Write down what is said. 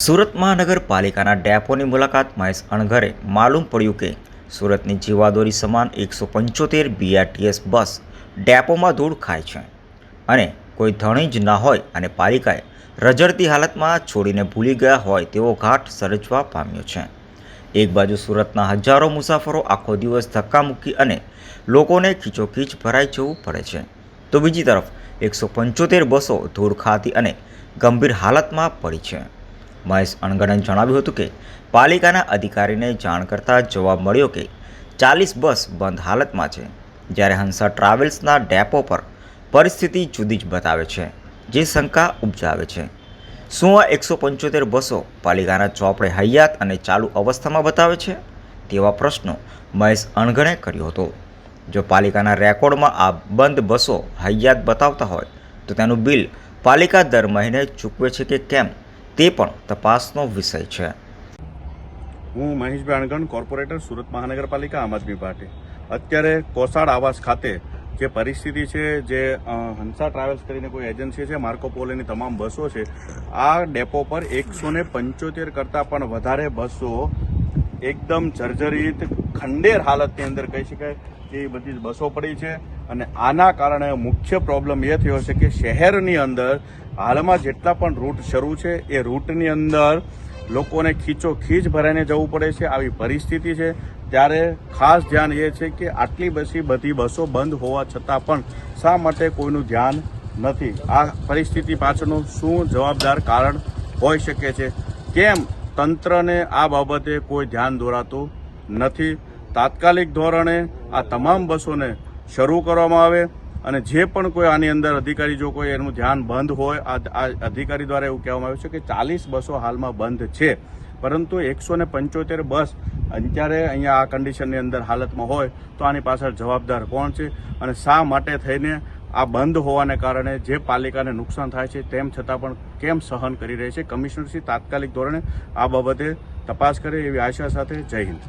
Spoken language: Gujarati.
સુરત મહાનગરપાલિકાના ડેપોની મુલાકાત મહેશ અણઘરે માલુમ પડ્યું કે સુરતની જીવાદોરી સમાન એકસો પંચોતેર બીઆરટીએસ બસ ડેપોમાં ધૂળ ખાય છે અને કોઈ ધણી જ ના હોય અને પાલિકાએ રજડતી હાલતમાં છોડીને ભૂલી ગયા હોય તેવો ઘાટ સર્જવા પામ્યો છે. એક બાજુ સુરતના હજારો મુસાફરો આખો દિવસ ધક્કા મૂકી અને લોકોને ખીચોખીચ ભરાઈ જવું પડે છે. તો બીજી તરફ એકસો પંચોતેર બસો ધૂળ ખાતી અને ગંભીર હાલતમાં પડી છે. મહેશ અણગણન જણાવ્યું હતું કે, પાલિકાના અધિકારીને જાણ કરતાં જવાબ મળ્યો કે, ચાલીસ બસ બંધ હાલતમાં છે, જ્યારે હંસા ટ્રાવેલ્સના ડેપો પર પરિસ્થિતિ જુદી જ બતાવે છે, જે શંકા ઉપજાવે છે. શું આ એકસો પંચોતેર બસો પાલિકાના ચોપડે હૈયાત અને ચાલુ અવસ્થામાં બતાવે છે? તેવા પ્રશ્નો મહેશ અણગણે કર્યો હતો. જો પાલિકાના રેકોર્ડમાં આ બંધ બસો હૈયાત બતાવતા હોય, તો તેનું બિલ પાલિકા દર મહિને ચૂકવે છે કે કેમ? તે પણ તપાસનો વિષય છે. હું મહેશ ભાણગણ કોર્પોરેટર, સુરત મહાનગરપાલિકા, આમ આદમી પાર્ટી. અત્યારે કોસાડ આવાસ ખાતે જે પરિસ્થિતિ છે, જે હંસા ટ્રાવેલ્સ કરીને કોઈ એજન્સી છે માર્કોપોલોની તમામ બસો છે, આ ડેપો પર એકસો ને પંચોતેર કરતાં પણ વધારે બસો એકદમ જર્જરિત ખંડેર હાલતની અંદર કહી શકાય એ બધી બસો પડી છે. અને આના કારણે મુખ્ય પ્રોબ્લેમ એ થયો છે કે શહેરની અંદર હાલમાં જેટલા પણ રૂટ શરૂ છે, એ રૂટની અંદર લોકોને ખીચો ખીચ ભરાઈને જવું પડે છે. આવી પરિસ્થિતિ છે. ત્યારે ખાસ ધ્યાન એ છે કે આટલી બસી બધી બસો બંધ હોવા છતાં પણ શા માટે કોઈનું ધ્યાન નથી? આ પરિસ્થિતિ પાછળનું શું જવાબદાર કારણ હોઈ શકે છે? કેમ તંત્રને આ બાબતે કોઈ ધ્યાન દોરાતું નથી? તાત્કાલિક ધોરણે આ તમામ બસોને શરૂ કરવામાં આવે અને જે પણ કોઈ આની અંદર અધિકારી જો કોઈ એનું ધ્યાન બંધ હોય, આ અધિકારી દ્વારા એવું કહેવામાં આવ્યું છે કે ચાલીસ બસો હાલમાં બંધ છે. પરંતુ એકસો ને પંચોતેર બસ અત્યારે અહીંયા આ કન્ડિશનની અંદર હાલતમાં હોય તો આની પાછળ જવાબદાર કોણ છે અને શા માટે થઈને આ બંધ હોવાને કારણે જે પાલિકાને નુકસાન થાય છે તેમ છતાં પણ કેમ સહન કરી રહી છે? કમિશનરશ્રી તાત્કાલિક ધોરણે આ બાબતે તપાસ કરે એવી આશા સાથે જય હિન્દ.